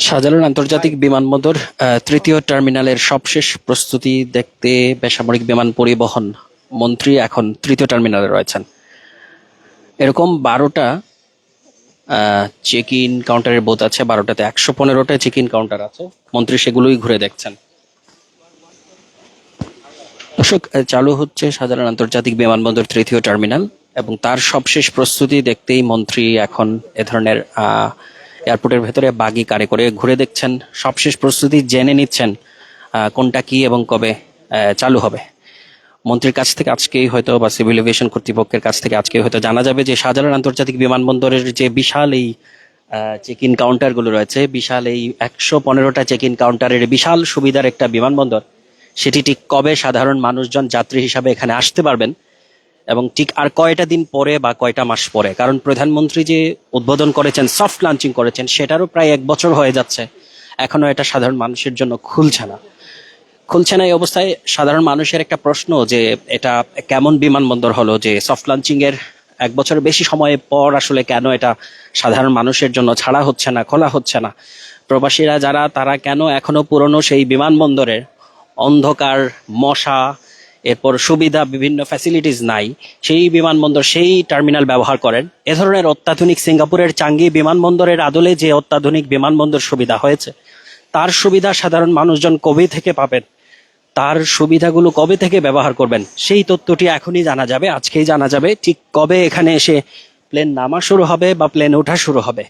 শাহজালাল আন্তর্জাতিক বিমানবন্দর তৃতীয় টার্মিনালের সবশেষ প্রস্তুতি দেখতে বেসামরিক বিমান পরিবহন মন্ত্রী এখন তৃতীয় টার্মিনালে রয়েছেন। এরকম বারোটা চেক ইন কাউন্টারের বোধ আছে বারোটাতে একশো পনেরোটা চেক ইন কাউন্টার আছে। মন্ত্রী সেগুলোই ঘুরে দেখছেন। দর্শক চালু হচ্ছে শাহজালাল আন্তর্জাতিক বিমানবন্দর তৃতীয় টার্মিনাল এবং তার সবশেষ প্রস্তুতি দেখতেই মন্ত্রী এখন এ ধরনের আহ, এয়ারপোর্টের ভেতরে বাগি কারে করে ঘুরে দেখছেন। সবশেষ প্রস্তুতি জেনে নিচ্ছেন কোনটা কি এবং কবে চালু হবে। মন্ত্রীর কাছ থেকে আজকেই হয়তো বা সিভিল এভিয়েশন কর্তৃপক্ষের কাছ থেকে আজকেই হয়তো জানা যাবে যে শাহজালাল আন্তর্জাতিক বিমানবন্দরের যে বিশাল এই চেক ইন কাউন্টারগুলো রয়েছে, বিশাল এই একশো পনেরোটা চেক ইন কাউন্টারের বিশাল সুবিধার একটা বিমানবন্দর, সেটি ঠিক কবে সাধারণ মানুষজন, যাত্রী হিসাবে এখানে আসতে পারবেন? এবং ঠিক আর কয়টা দিন পরে বা কয়টা মাস পরে? কারণ প্রধানমন্ত্রী যে উদ্বোধন করেছেন সফট লঞ্চিং করেছেন, সেটারও প্রায় এক বছর হয়ে যাচ্ছে। এখনও এটা সাধারণ মানুষের জন্য খুলছে না। খুলছে না এই অবস্থায় সাধারণ মানুষের একটা প্রশ্ন যে এটা কেমন বিমানবন্দর হলো, যে সফট লঞ্চিং এর এক বছর বেশি সময় পর আসলে কেন এটা সাধারণ মানুষের জন্য ছাড়া হচ্ছে না, খোলা হচ্ছে না? প্রবাসীরা যারা, তারা কেন এখনও পুরনো সেই বিমানবন্দরের অন্ধকার, মশা এরপর সুবিধা বিভিন্ন ফ্যাসিলিটিস নাই। সেই বিমানবন্দর সেই টার্মিনাল ব্যবহার করেন। এ ধরনের অত্যাধুনিক সিঙ্গাপুরের চাঙ্গি বিমানবন্দরের আদলে যে অত্যাধুনিক বিমানবন্দর সুবিধা হয়েছে, তার সুবিধা সাধারণ মানুষজন কবে থেকে পাবেন? তার সুবিধাগুলো কবে থেকে ব্যবহার করবেন? সেই তথ্যটি এখনই জানা যাবে, আজকেই জানা যাবে ঠিক কবে এখানে এসে প্লেন নামা শুরু হবে বা প্লেন ওঠা শুরু হবে।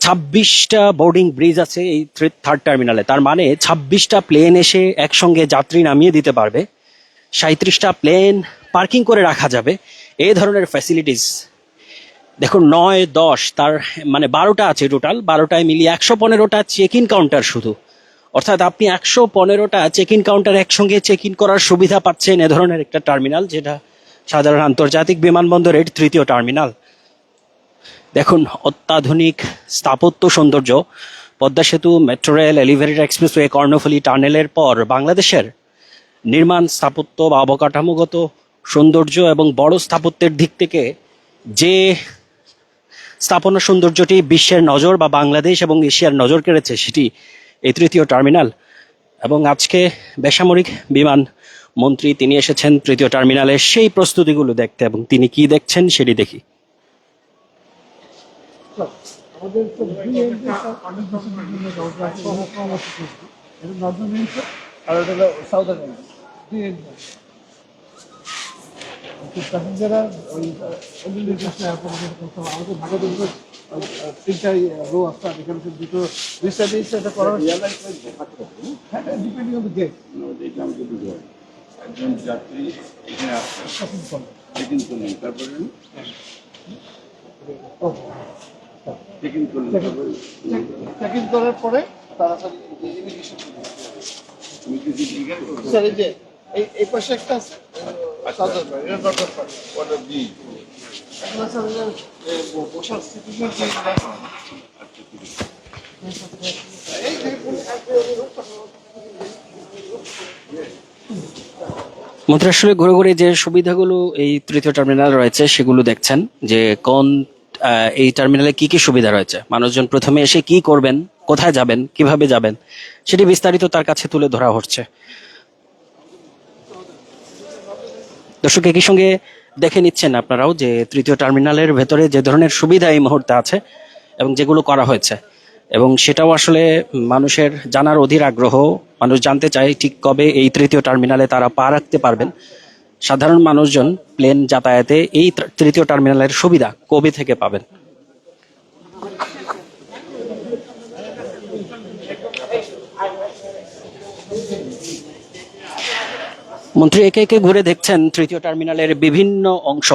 ছাব্বিশটা বোর্ডিং ব্রিজ আছে এই থার্ড টার্মিনালে তার মানে ছাব্বিশটা প্লেন এসে একসঙ্গে যাত্রী নামিয়ে দিতে পারবে। সাঁত্রিশটা প্লেন পার্কিং করে রাখা যাবে। এই ধরনের ফ্যাসিলিটিস দেখুন, নয়, দশ, তার মানে বারোটা আছে টোটাল বারোটায় মিলিয়ে একশো পনেরোটা চেক ইন কাউন্টার শুধু। অর্থাৎ আপনি একশো পনেরোটা চেক ইন কাউন্টার একসঙ্গে চেক ইন করার সুবিধা পাচ্ছেন এ ধরনের একটা টার্মিনাল যেটা সাধারণ আন্তর্জাতিক বিমানবন্দরের তৃতীয় টার্মিনাল দেখুন, অত্যাধুনিক স্থাপত্য সৌন্দর্য। পদ্মা সেতু, metro rail, elevated expressway, Karnaphuli টানেলের পর বাংলাদেশের নির্মাণ, স্থাপত্য বা অবকাঠামোগত সৌন্দর্য এবং বড় স্থাপত্যের দিক থেকে যে স্থাপনা সৌন্দর্যটি বিশ্বের নজর বা বাংলাদেশ এবং এশিয়ার নজর কেড়েছে, সেটি এই তৃতীয় টার্মিনাল। এবং আজকে বেসামরিক বিমান মন্ত্রী তিনি এসেছেন তৃতীয় টার্মিনালে। সেই প্রস্তুতিগুলো দেখতে এবং তিনি কি দেখছেন সেটি দেখি। আমাদের প্যাসেঞ্জাররা ওই আমাদের ভারতবর্ষে রো আছে আর এখানে দুটো দুইটা দিয়েছে এটা করা হ্যাঁ ডিপেন্ডিং অন দ্য গেট এটা আমাকে বুঝতে একজন যাত্রী এখানে আসছে। করে চেক ইন করলেন তারপরে চেক ইন করলেন চেক ইন করার পরে ইমিগ্রেশন কিছু জিজ্ঞাসা করো স্যার এই যে এই এই পাশে একটা মন্ত্রী আসলে ঘুরে ঘুরে যে সুবিধাগুলো এই তৃতীয় টার্মিনাল রয়েছে সেগুলো দেখছেন যে কোন এই টার্মিনালে কি কি সুবিধা রয়েছে? মানুষজন প্রথমে এসে কি করবেন? কোথায় যাবেন? কীভাবে যাবেন? সেটি বিস্তারিত তার কাছে তুলে ধরা হচ্ছে। দর্শক একই সঙ্গে দেখে নিচ্ছেন আপনারাও যে তৃতীয় টার্মিনালের ভেতরে যে ধরনের সুবিধা এই মুহূর্তে আছে এবং যেগুলো করা হয়েছে। এবং সেটাও আসলে মানুষের জানার অধীর আগ্রহ, মানুষ জানতে চায় ঠিক কবে এই তৃতীয় টার্মিনালে তারা পা রাখতে পারবেন। সাধারণ মানুষজন প্লেন যাতায়াতে এই তৃতীয় টার্মিনালের সুবিধা কবে থেকে পাবেন? মন্ত্রী, একে একে ঘুরে দেখছেন তৃতীয় টার্মিনালের বিভিন্ন অংশ।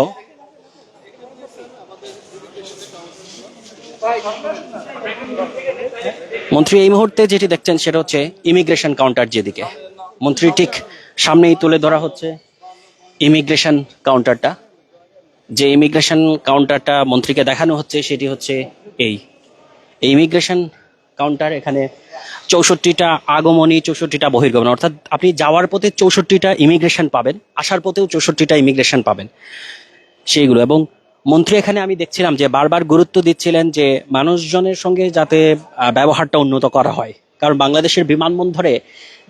মন্ত্রী, এই মুহূর্তে যেটি দেখছেন সেটা হচ্ছে ইমিগ্রেশন কাউন্টার যেদিকে। মন্ত্রী, ঠিক সামনেই তুলে ধরা হচ্ছে ইমিগ্রেশন কাউন্টারটা। যে ইমিগ্রেশন কাউন্টারটা মন্ত্রীকে দেখানো হচ্ছে, সেটি হচ্ছে এই। ইমিগ্রেশন কাউন্টার এখানে চৌষট্টিটা আগমনী, চৌষট্টিটা বহির্গমন। অর্থাৎ আপনি যাওয়ার পথে চৌষট্টিটা ইমিগ্রেশন পাবেন, আসার পথেও চৌষট্টিটা ইমিগ্রেশন পাবেন। সেইগুলো। এবং মন্ত্রী এখানে আমি দেখছিলাম যে বারবার গুরুত্ব দিচ্ছিলেন যে মানুষজনের সঙ্গে যাতে ব্যবহারটা উন্নত করা হয়। কারণ বাংলাদেশের বিমানবন্দরে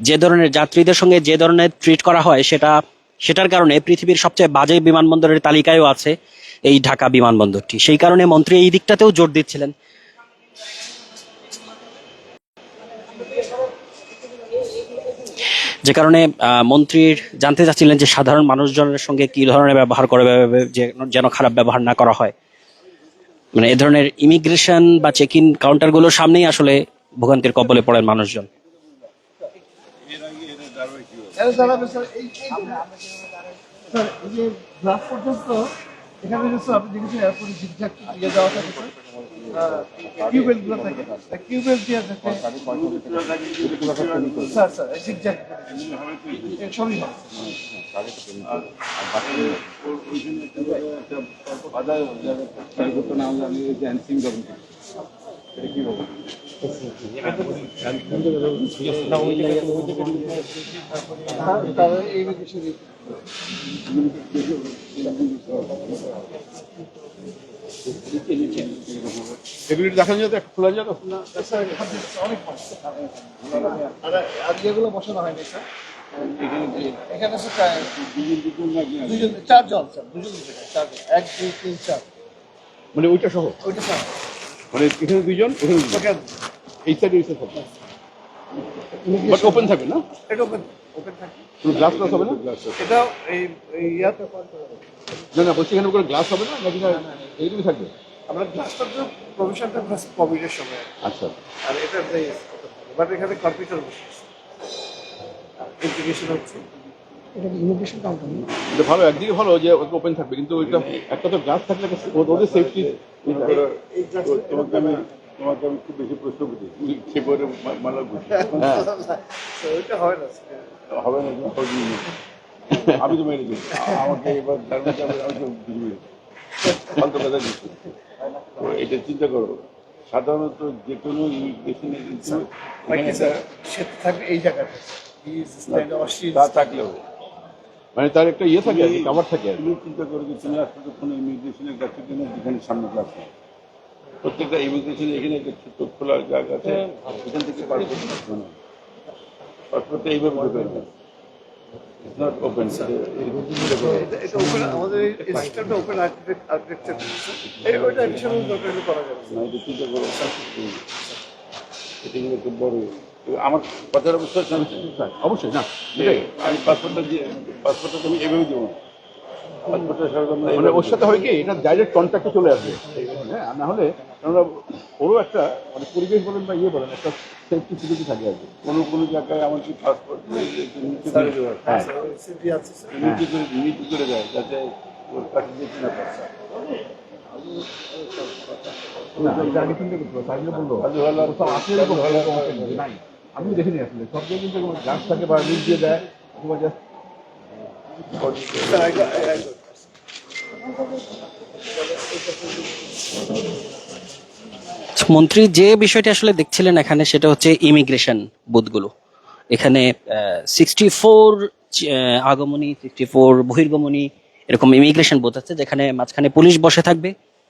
যে ধরনের যাত্রীদের সঙ্গে যে ধরনের ট্রিট করা হয়, সেটা, সেটার কারণে পৃথিবীর সবচেয়ে বাজে বিমানবন্দরের তালিকায়ও আছে এই ঢাকা বিমানবন্দরটি। সেই কারণে মন্ত্রী এই দিকটাতেও জোর দিচ্ছিলেন যে কারণে মন্ত্রীর জানতে চাচ্ছিলেন যে সাধারণ মানুষজনের সঙ্গে কি ধরনের ব্যবহার করে যেন খারাপ ব্যবহার না করা হয় মানে এ ধরনের ইমিগ্রেশন বা চেক ইন কাউন্টারগুলোর সামনেই আসলে ভোগান্তির কবলে পড়েন মানুষজন এখানে আপনি দেখেছেন এয়ারপোর্টে ঝিকঝাক ইয়ে দেওয়া থাকে স্যার কিউবেলগুলো থাকে। কিউবেল দিয়ে থাকে স্যার স্যার তাহলে এই বিষয়ে এগুলি দেখানো যেত খোলা যেত না এখান থেকে অনেক আর যেগুলো বসানো হয়নি স্যার এখানে স্যার দুজন চারজন স্যার দুজন চারজন। এক দুই তিন চার। মানে ওইটা সহ? ওইটা মানে এখানে দুইজন ওখানে এই সাইডে থাকবে। বাট ওপেন থাকবে না? এটা ওপেন ওপেন থাকে কোনো গ্লাস গ্লাস হবে না? এটাও এই এই ইয়াতে না না বলছি এখানে কোনো গ্লাস হবে না? নাকি না এইটুকু থাকবে? আমরা গ্লাসটা তো প্রভিশনটা কোভিডের সময়। আচ্ছা। আর এটা বাট এখানে কম্পিউটার ইন্টিগ্রেশন হচ্ছে। এটা ইমিগ্রেশন কাউন্টার এটা ভালো একদিকে ভালো যে ওপেন থাকবে কিন্তু ওইটা একটা তো গ্লাস থাকলে ওদের সেফটি তোমাকে আমি খুব বেশি প্রশ্ন করি সে করে মালা হ্যাঁ। ওইটা হয় না হবে না। আমি তো মেরে দিই আমাকে এবার আমি তো বুঝবি ফালতু কথা দিচ্ছি এটা চিন্তা করো। সাধারণত যে কোনো ইমিগ্রেশনে কিন্তু সে থাকবে এই জায়গাটা তা থাকলেও মানে তার একটা ইয়ে থাকে কাভার থাকে তুমি চিন্তা করো যে তুমি আসলে কোনো ইমিগ্রেশনের কাছে কিনা যেখানে সামনে ক্লাস নেই। প্রত্যেকটা ইমিগ্রেশনে এখানে একটা ছোট্ট খোলা জায়গা আছে। এখান থেকে পাসপোর্ট পাসপোর্টটা এইভাবে ঢুকে যায় ইটস নট ওপেন এটা এটা ওপেন আমাদের ওপেন আর্কিটেকচার এই ওইটা এডিশনাল দরকার হলে করা যাবে। না এটা চিন্তা করো এটা কিন্তু খুব বড়। আমার কথার অবস্থা অবশ্যই না। আমি পাসপোর্টটা দিয়ে পাসপোর্টটা তুমি এভাবে দেবো না। মানে ওর সাথে হয় কি এটা ডাইরেক্ট কন্ট্যাক্টে চলে আসবে হ্যাঁ আর না হলে আমরা ওরও একটা মানে পরিবেশ বলেন বা ইয়ে বলেন একটা সেফটি সিকিউরিটি থাকে আর কি কোনো কোনো জায়গায় আমার কি পাসপোর্ট হ্যাঁ করে নিচে করে দেয় যাতে ওর কাছে যেতে না পারে। আমি দেখিনি আসলে সব জায়গায় গ্লাস থাকে বা লিক দিয়ে দেয় অথবা গট মন্ত্রী, যে বিষয়টি আসলে দেখছিলেন এখানে সেটা হচ্ছে ইমিগ্রেশন বুথগুলো। এখানে সিক্সটি ফোর আগমনী সিক্সটি ফোর বহির্গমনী এরকম ইমিগ্রেশন বুথ আছে, যেখানে মাঝখানে পুলিশ বসে থাকবে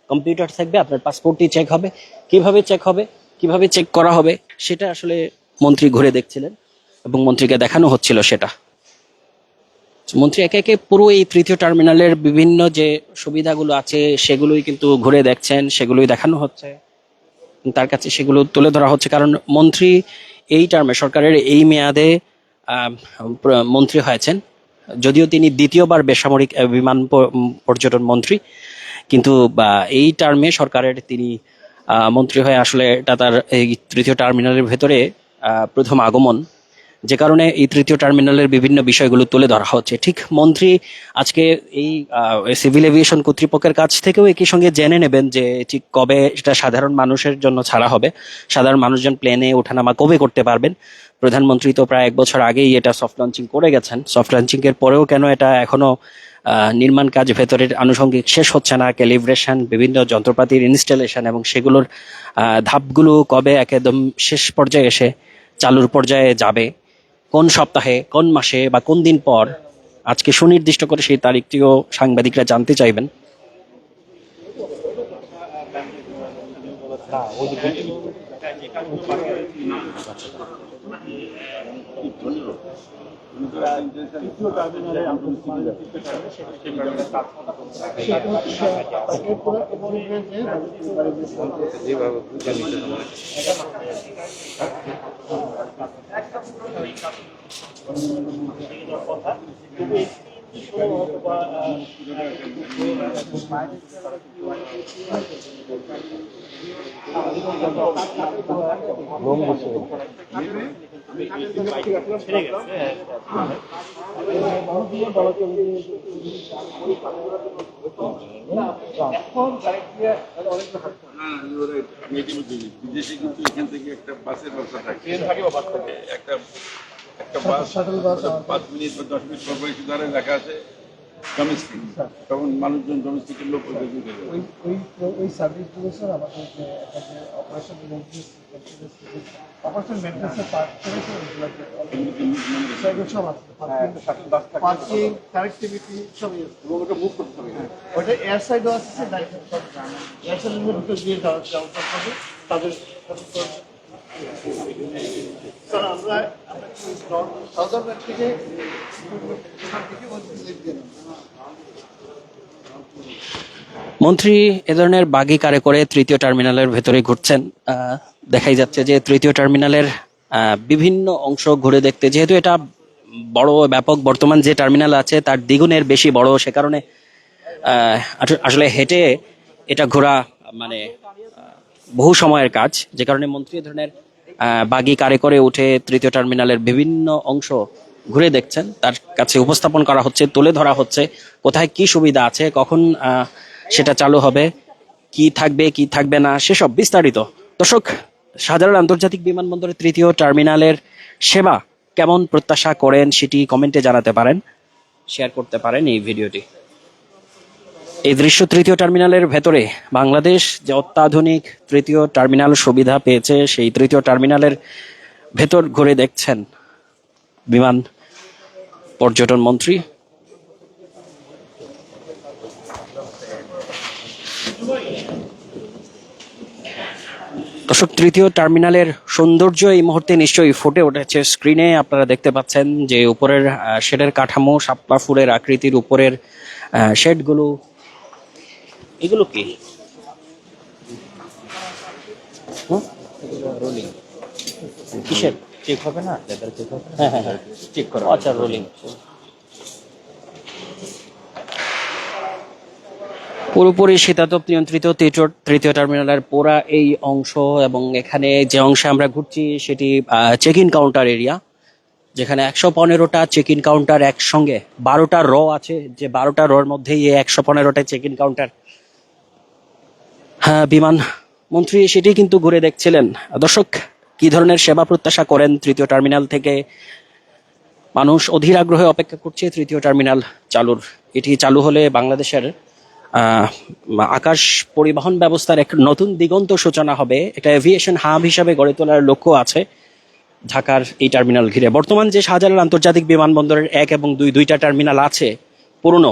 কম্পিউটার থাকবে, আপনার পাসপোর্টটি চেক হবে। কীভাবে চেক হবে, কীভাবে চেক করা হবে, সেটা আসলে মন্ত্রী ঘুরে দেখছিলেন এবং মন্ত্রীকে দেখানো হচ্ছিল সেটা। মন্ত্রী, একে একে পুরো এই তৃতীয় টার্মিনালের বিভিন্ন যে সুবিধাগুলো আছে, সেগুলোই কিন্তু ঘুরে দেখছেন, সেগুলোই দেখানো হচ্ছে। তার কাছে সেগুলো তুলে ধরা হচ্ছে, কারণ মন্ত্রী এই টার্মে, সরকারের এই মেয়াদে মন্ত্রী হয়েছেন। যদিও তিনি দ্বিতীয়বার বেসামরিক বিমান পর্যটন মন্ত্রী, কিন্তু এই টার্মে সরকারের তিনি মন্ত্রী হয়ে আসলে এটা তার এই তৃতীয় টার্মিনালের ভেতরে প্রথম আগমন। যে কারণে এই তৃতীয় টার্মিনালের বিভিন্ন বিষয়গুলো তুলে ধরা হচ্ছে। ঠিক, মন্ত্রী, আজকে এই সিভিল এভিয়েশন কর্তৃপক্ষের কাছ থেকেও একই সঙ্গে জেনে নেবেন যে ঠিক কবে এটা সাধারণ মানুষের জন্য ছাড়া হবে। সাধারণ মানুষজন প্লেনে ওঠানামা কবে করতে পারবেন? প্রধানমন্ত্রী তো প্রায় এক বছর আগেই এটা সফট লঞ্চিং করে গেছেন। সফট লঞ্চিং এর পরেও কেন এটা এখনও নির্মাণ কাজ ভেতরের আনুষঙ্গিক শেষ হচ্ছে না? ক্যালিব্রেশন, বিভিন্ন যন্ত্রপাতির ইনস্টলেশন এবং সেগুলোর ধাপগুলো কবে একদম শেষ পর্যায়ে এসে চালুর পর্যায়ে যাবে? কোন সপ্তাহে, কোন মাসে বা কোন দিন পর আজকে সুনির্দিষ্ট করে সেই তারিখটিও সাংবাদিকরা জানতে চাইবেন। বিদেশে কিন্তু এখান থেকে একটা বাসের ব্যবস্থা থাকে একটা একটা বাস পাঁচ মিনিট বা দশ মিনিট পর একটু লেখা আছে ডোমেস্টিক তখন মানুষজন ডোমেস্টিকের লোক ওই ওই ওই সার্ভিসগুলো স্যার আমাদের যে অপারেশন অপারেশন মেন্টেন্সের পার্ট করে স্যার ওইগুলোকে এগুলো কি সেগুলো সব আছে। শাটল বাস পার্কিং কানেক্টিভিটি সবই আছে। এবং ওটা মুভ করতে হবে। ওটা এয়ার সাইডও আছে স্যার এয়ার সাইডের ভিতরে দিয়ে যাওয়া যাওয়া হবে। তাদের মন্ত্রী, এ ধরনের বাগি কারে করে তৃতীয় টার্মিনালের ভেতরে ঘুরছেন দেখাই যাচ্ছে যে তৃতীয় টার্মিনালের বিভিন্ন অংশ ঘুরে দেখতে, যেহেতু এটা বড় ব্যাপক, বর্তমান যে টার্মিনাল আছে তার দ্বিগুণের বেশি বড়, সে কারণে আসলে হেঁটে এটা ঘোরা মানে বহু সময়ের কাজ, যে কারণে মন্ত্রী এ ধরনের বাগি কারে করে উঠে তৃতীয় টার্মিনালের বিভিন্ন অংশ ঘুরে দেখছেন। তার কাছে উপস্থাপন করা হচ্ছে, তুলে ধরা হচ্ছে কোথায় কি সুবিধা আছে, কখন সেটা চালু হবে, কি থাকবে কি থাকবে না, সেসব বিস্তারিত। দর্শক সাধারণ আন্তর্জাতিক বিমানবন্দরের তৃতীয় টার্মিনালের সেবা কেমন প্রত্যাশা করেন সেটি কমেন্টে জানাতে পারেন, শেয়ার করতে পারেন এই ভিডিওটি। এই দৃশ্য তৃতীয় টার্মিনালের ভেতরে বাংলাদেশ যে অত্যাধুনিক তৃতীয় টার্মিনাল সুবিধা পেয়েছে, সেই তৃতীয় টার্মিনালের ভেতর ঘুরে দেখছেন বিমান পর্যটন মন্ত্রী। দর্শক, তৃতীয় টার্মিনালের সৌন্দর্য এই মুহূর্তে নিশ্চয়ই ফুটে উঠেছে স্ক্রিনে। আপনারা দেখতে পাচ্ছেন যে উপরের শেডের কাঠামো শাপলা ফুলের আকৃতির উপরের শেডগুলো এগুলো কি? রোলিং কিসের? চেক হবে না? হ্যাঁ হ্যাঁ হ্যাঁ। চেক করো আচ্ছা রোলিং পুরোপুরি শীতাতপ নিয়ন্ত্রিত তৃতীয় তৃতীয় টার্মিনালের পুরা এই অংশ এবং এখানে যে অংশে আমরা ঘুরছি সেটি চেক ইন কাউন্টার এরিয়া যেখানে একশো পনেরোটা চেক ইন কাউন্টার একসঙ্গে বারোটা র আছে যে বারোটা রর মধ্যেই এই একশো পনেরোটা চেক ইন কাউন্টার হ্যাঁ বিমান মন্ত্রী সেটি কিন্তু ঘুরে দেখছিলেন। দর্শক, কি ধরনের সেবা প্রত্যাশা করেন তৃতীয় টার্মিনাল থেকে? মানুষ অধীর আগ্রহে অপেক্ষা করছে তৃতীয় টার্মিনাল চালুর। এটি চালু হলে বাংলাদেশের আকাশ পরিবহন ব্যবস্থার এক নতুন দিগন্ত সূচনা হবে। এটা এভিয়েশন হাব হিসাবে গড়ে তোলার লক্ষ্য আছে ঢাকার এই টার্মিনাল ঘিরে। বর্তমান যে শাহজালাল আন্তর্জাতিক বিমানবন্দরের এক এবং দুই, দুইটা টার্মিনাল আছে পুরনো,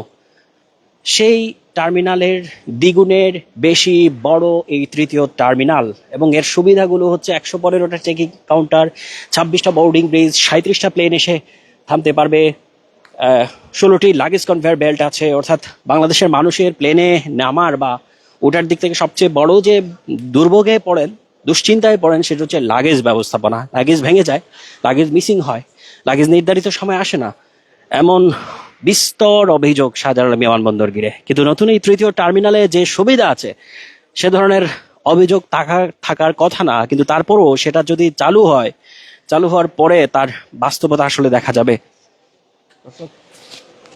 সেই টার্মিনালের দ্বিগুণের বেশি বড় এই তৃতীয় টার্মিনাল এবং এর সুবিধাগুলো হচ্ছে একশো পনেরোটা চেকিং কাউন্টার ছাব্বিশটা বোর্ডিং ব্রিজ সাঁত্রিশটা প্লেন এসে থামতে পারবে। ষোলোটি লাগেজ কনভেয়ার বেল্ট আছে, অর্থাৎ বাংলাদেশের মানুষের প্লেনে নামার বা ওটার দিক থেকে সবচেয়ে বড় যে দুর্ভোগে পড়েন, দুশ্চিন্তায় পড়েন, সেটা হচ্ছে লাগেজ ব্যবস্থাপনা। লাগেজ ভেঙে যায় লাগেজ মিসিং হয়। লাগেজ নির্ধারিত সময় আসে না। এমন বিস্তর অভিযোগ সাধারণ বিমানবন্দর ঘিরে। কিন্তু নতুন এই তৃতীয় টার্মিনালে যে সুবিধা আছে, সে ধরনের অভিযোগ থাকার থাকার কথা না, কিন্তু তারপরও সেটা যদি চালু হয়, চালু হওয়ার পরে তার বাস্তবতা আসলে দেখা যাবে।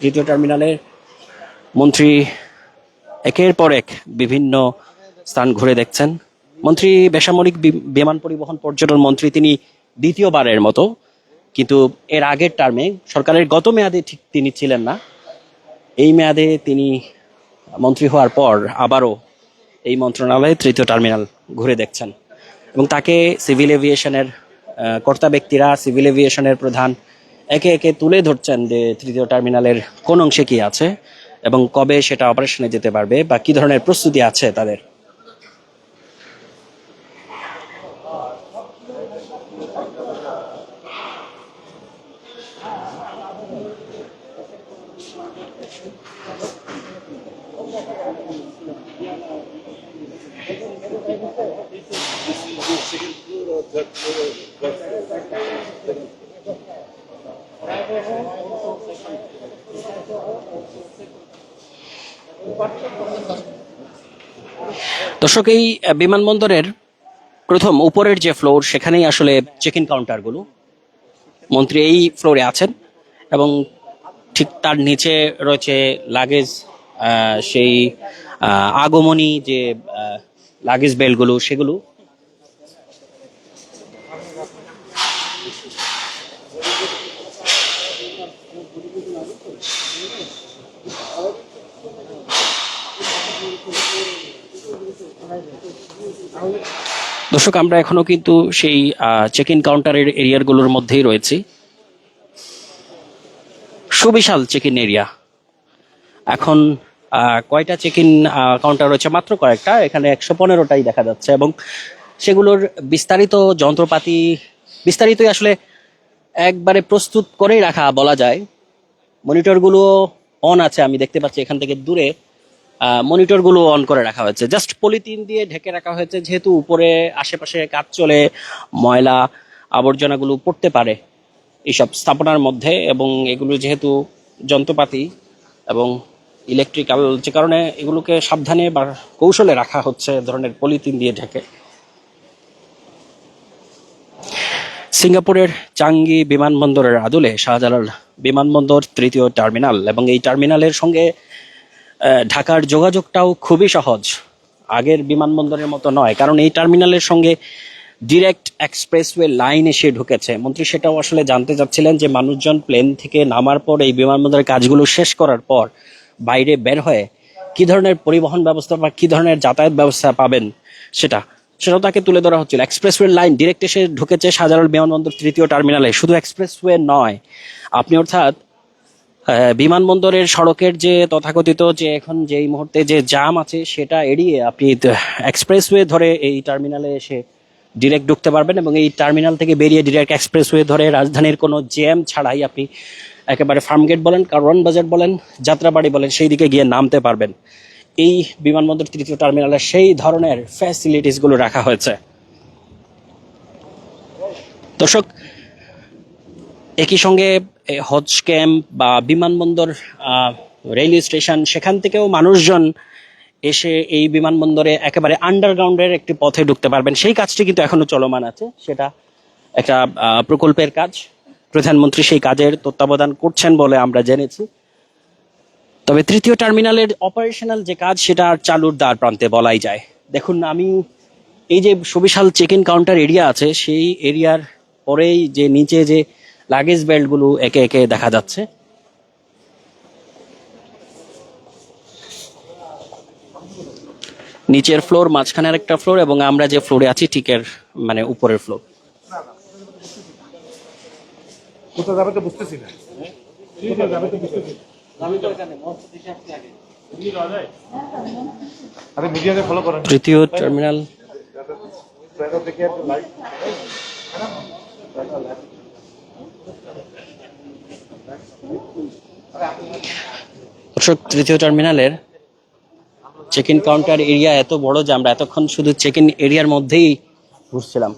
তৃতীয় টার্মিনালে মন্ত্রী একের পর এক বিভিন্ন স্থান ঘুরে দেখছেন। মন্ত্রী বেসামরিক বিমান পরিবহন পর্যটন মন্ত্রী, তিনি দ্বিতীয়বারের মতো কিন্তু এর আগের টার্মে সরকারের গত মেয়াদে ঠিক তিনি ছিলেন না। এই মেয়াদে তিনি মন্ত্রী হওয়ার পর আবারও এই মন্ত্রণালয়ে তৃতীয় টার্মিনাল ঘুরে দেখছেন এবং তাকে সিভিল এভিয়েশনের কর্তা ব্যক্তিরা সিভিল এভিয়েশনের প্রধান একে একে তুলে ধরছেন যে তৃতীয় টার্মিনালের কোন অংশে কি আছে এবং কবে সেটা অপারেশনে যেতে পারবে বা কি ধরনের প্রস্তুতি আছে তাদের। দর্শক, এই বিমানবন্দরের প্রথম উপরের যে ফ্লোর, সেখানেই আসলে চেক ইন কাউন্টারগুলো মন্ত্রী এই ফ্লোরে আছেন এবং ঠিক তার নিচে রয়েছে লাগেজ সেই আগমনী যে লাগেজ বেল্টগুলো সেগুলো। দর্শক, আমরা এখনও কিন্তু সেই চেক ইন কাউন্টারের এরিয়াগুলোর মধ্যেই রয়েছি। সুবিশাল চেক ইন এরিয়া এখন কয়টা চেক ইন কাউন্টার রয়েছে? মাত্র কয়েকটা, এখানে একশো পনেরোটাই দেখা যাচ্ছে এবং সেগুলোর বিস্তারিত যন্ত্রপাতি, বিস্তারিতই আসলে একবারে প্রস্তুত করেই রাখা বলা যায়। মনিটরগুলো অন আছে, আমি দেখতে পাচ্ছি এখান থেকে দূরে। মনিটরগুলো অন করে রাখা হয়েছে। জাস্ট পলিথিন দিয়ে ঢেকে রাখা হয়েছে, যেহেতু উপরে আশেপাশে কাজ চলে, ময়লা, আবর্জনাগুলো পড়তে পারে এইসব স্থাপনার মধ্যে এবং এগুলো যেহেতু যন্ত্রপাতি এবং ইলেকট্রিক্যাল যে কারণে এগুলোকে সাবধানে বা কৌশলে রাখা হচ্ছে ধরনের পলিথিন দিয়ে ঢেকে। সিঙ্গাপুরের চাঙ্গি বিমানবন্দরের আদলে শাহজালাল বিমানবন্দর তৃতীয় টার্মিনাল এবং এই টার্মিনালের সঙ্গে ঢাকার যোগাযোগটাও খুবই সহজ। আগের বিমানবন্দরের মতো নয়, কারণ এই টার্মিনালের সঙ্গে ডিরেক্ট এক্সপ্রেসওয়ে লাইন এসে ঢুকেছে। মন্ত্রী সেটাও আসলে জানতে চাচ্ছিলেন যে মানুষজন প্লেন থেকে নামার পর এই বিমানবন্দরের কাজগুলো শেষ করার পর বাইরে বের হয়ে কি ধরনের পরিবহন ব্যবস্থা বা কি ধরনের যাতায়াত ব্যবস্থা পাবেন সেটা, সেটাও তাকে তুলে ধরা হচ্ছিল। এক্সপ্রেসওয়ে লাইন ডিরেক্ট এসে ঢুকেছে শাহজালাল বিমানবন্দর তৃতীয় টার্মিনালে। শুধু এক্সপ্রেসওয়ে নয়, আপনি অর্থাৎ বিমানবন্দরের সড়কের যে তথাকথিত যে এখন যে এই মুহূর্তে যে জাম আছে সেটা এড়িয়ে আপনি এক্সপ্রেসওয়ে ধরে এই টার্মিনালে এসে ডিরেক্ট ঢুকতে পারবেন এবং এই টার্মিনাল থেকে বেরিয়ে ডিরেক্ট এক্সপ্রেসওয়ে ধরে রাজধানীর কোনো জ্যাম ছাড়াই আপনি একেবারে ফার্মগেট বলেন কারণ বাজার বলেন, যাত্রাবাড়ি বলেন, সেই দিকে গিয়ে নামতে পারবেন। এই বিমানবন্দর তৃতীয় টার্মিনালে সেই ধরনের ফ্যাসিলিটিসগুলো রাখা হয়েছে। দর্শক, একই সঙ্গে হজ ক্যাম্প বা বিমানবন্দর রেলওয়ে স্টেশন সেখান থেকেও মানুষজন এসে এই বিমানবন্দরে একেবারে আন্ডারগ্রাউন্ডের একটি পথে ঢুকতে পারবেন। সেই কাজটি কিন্তু এখনও চলমান আছে। সেটা একটা প্রকল্পের কাজ। প্রধানমন্ত্রী সেই কাজের তত্ত্বাবধান করছেন বলে আমরা জেনেছি। তবে তৃতীয় টার্মিনালের অপারেশনাল যে কাজ, সেটা আর চালুর দ্বার প্রান্তে বলাই যায়। দেখুন, আমি এই যে সুবিশাল চেক ইন কাউন্টার এরিয়া আছে, সেই এরিয়ার পরেই যে নিচে যে লাগেজ বেল্টগুলো একে একে দেখা যাচ্ছে। নিচের ফ্লোর মাঝখানের একটা ফ্লোর এবং আমরা যে ফ্লোরে আছি ঠিকের মানে উপরের ফ্লোর কোথাও যাবে তো বুঝতেছি না। আরে মিডিয়াতে ফলো করেন। তৃতীয় টার্মিনাল তৃতীয় টার্মিনালের চেক ইন কাউন্টার এরিয়া এত বড় যে আমরা এতক্ষণ শুধু চেক ইন এরিয়ার মধ্যেই ঘুরছিলাম।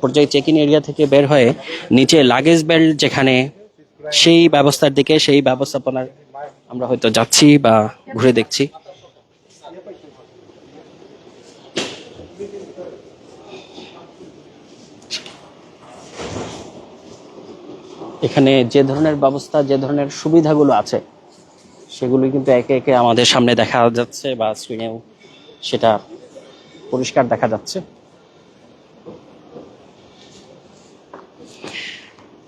পর্যায়ে চেক ইন এরিয়া থেকে বের হয়ে নিচে লাগেজ বেল্ট যেখানে সেই ব্যবস্থার দিকে সেই ব্যবস্থাপনার আমরা হয়তো যাচ্ছি বা ঘুরে দেখছি। এখানে যে ধরনের ব্যবস্থা, যে ধরনের সুবিধাগুলো আছে, সেগুলো কিন্তু একে একে আমাদের সামনে দেখা যাচ্ছে বা স্ক্রিনেও সেটা পরিষ্কার দেখা যাচ্ছে।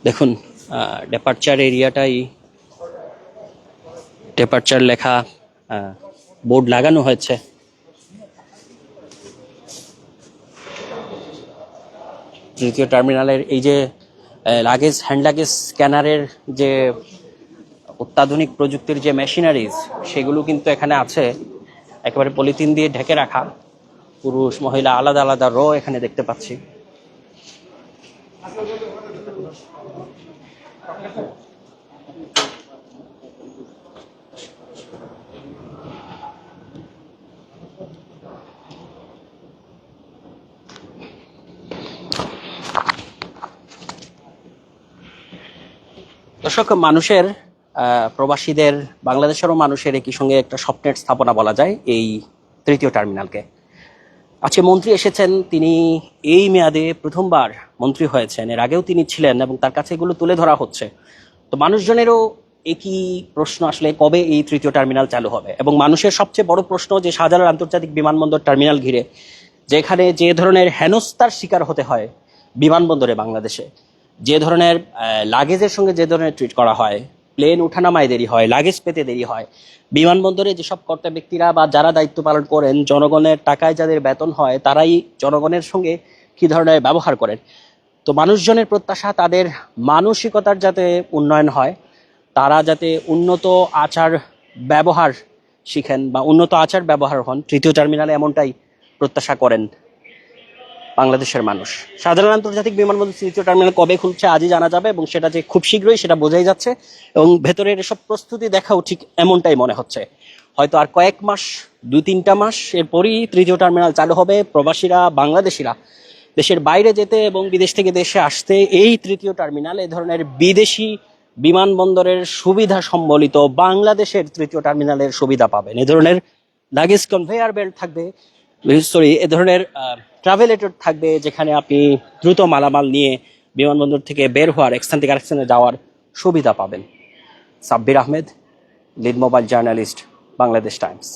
দেখুন ডেপারচার এরিয়াটাই ডেপারচার লেখা বোর্ড লাগানো হয়েছে। তৃতীয় টার্মিনালের এই যে লাগেজ হ্যান্ড লাগেজ স্ক্যানারের যে অত্যাধুনিক প্রযুক্তির যে মেশিনারিজ সেগুলো কিন্তু এখানে আছে। একেবারে পলিথিন দিয়ে ঢেকে রাখা। পুরুষ, মহিলা, আলাদা আলাদা র এখানে দেখতে পাচ্ছি। দর্শক, মানুষের প্রবাসীদের, বাংলাদেশেরও মানুষের একই সঙ্গে একটা স্বপ্নের স্থাপনা বলা যায় এই তৃতীয় টার্মিনালকে। আজকে মন্ত্রী এসেছেন, তিনি এই মেয়াদে প্রথমবার মন্ত্রী হয়েছেন। এর আগেও তিনি ছিলেন এবং তার কাছে এগুলো তুলে ধরা হচ্ছে। তো মানুষজনেরও একই প্রশ্ন আসলে, কবে এই তৃতীয় টার্মিনাল চালু হবে? এবং মানুষের সবচেয়ে বড় প্রশ্ন যে শাহজালাল আন্তর্জাতিক বিমানবন্দর টার্মিনাল ঘিরে, যেখানে যে ধরনের হেনস্থার শিকার হতে হয় বিমানবন্দরে বাংলাদেশে যে ধরনের লাগেজের সঙ্গে যে ধরনের ট্রিট করা হয় প্লেন ওঠানামায় দেরি হয় লাগেজ পেতে দেরি হয়, বিমানবন্দরে যেসব কর্তা ব্যক্তিরা বা যারা দায়িত্ব পালন করেন, জনগণের টাকায় যাদের বেতন হয়, তারাই জনগণের সঙ্গে কি ধরনের ব্যবহার করেন? তো মানুষজনের প্রত্যাশা তাদের মানসিকতার যাতে উন্নয়ন হয়, তারা যাতে উন্নত আচার ব্যবহার শিখেন বা উন্নত আচার ব্যবহার হন, তৃতীয় টার্মিনালে এমনটাই প্রত্যাশা করেন। বাংলাদেশের মানুষ। সাধারণ আন্তর্জাতিক বিমানবন্দর তৃতীয় টার্মিনাল কবে খুলছে আজই জানা যাবে এবং সেটা যে খুব শীঘ্রই সেটা বোঝাই যাচ্ছে এবং ভেতরের এসব প্রস্তুতি দেখাও ঠিক এমনটাই মনে হচ্ছে। হয়তো আর কয়েক মাস, দু তিনটা মাস এরপরই তৃতীয় টার্মিনাল চালু হবে। প্রবাসীরা, বাংলাদেশিরা দেশের বাইরে যেতে এবং বিদেশ থেকে দেশে আসতে এই তৃতীয় টার্মিনাল এ ধরনের বিদেশি বিমানবন্দরের সুবিধা সম্বলিত বাংলাদেশের তৃতীয় টার্মিনালের সুবিধা পাবেন। এ ধরনের লাগেজ কনভেয়ার বেল্ট থাকবে। সরি এ ধরনের ট্রাভেলেটর থাকবে যেখানে আপনি দ্রুত মালামাল নিয়ে বিমানবন্দর থেকে বের হওয়ার এক স্থান থেকে আরেক স্থানে যাওয়ার সুবিধা পাবেন। Sabbir Ahmed lead mobile journalist Bangladesh Times